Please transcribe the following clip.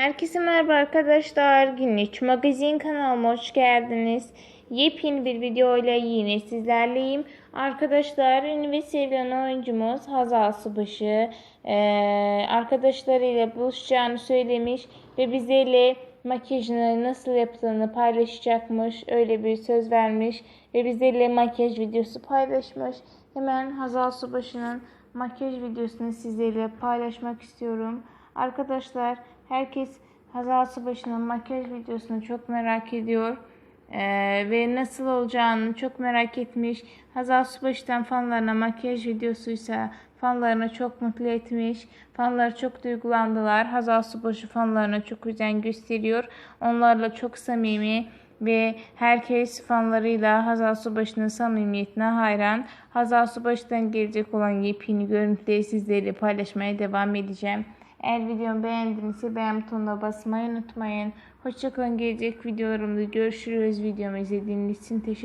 Herkese merhaba arkadaşlar. Günlük Magazin kanalıma hoş geldiniz. Yepyeni bir video ile yine sizlerleyim. Arkadaşlar ünlü ve sevilen oyuncumuz Hazal Subaşı arkadaşlarıyla buluşacağını söylemiş ve bizlerle makyajını nasıl yaptığını paylaşacakmış. Öyle bir söz vermiş ve bizlerle makyaj videosu paylaşmış. Hemen Hazal Subaşı'nın makyaj videosunu sizlerle paylaşmak istiyorum. Arkadaşlar herkes Hazal Subaşı'nın makyaj videosunu çok merak ediyor. Ee, ve nasıl olacağını çok merak etmiş. Hazal Subaşı'dan fanlarına makyaj videosuysa fanlarını çok mutlu etmiş. Fanlar çok duygulandılar. Hazal Subaşı fanlarına çok özen gösteriyor. Onlarla çok samimi ve herkes fanlarıyla Hazal Subaşı'nın samimiyetine hayran. Hazal Subaşı'dan gelecek olan yepyeni görüntüleri sizlerle paylaşmaya devam edeceğim. Eğer videomu beğendinizse beğen butonuna basmayı unutmayın. Hoşçakalın. Gelecek videolarımda görüşürüz. Videomu izlediğiniz için teşekkür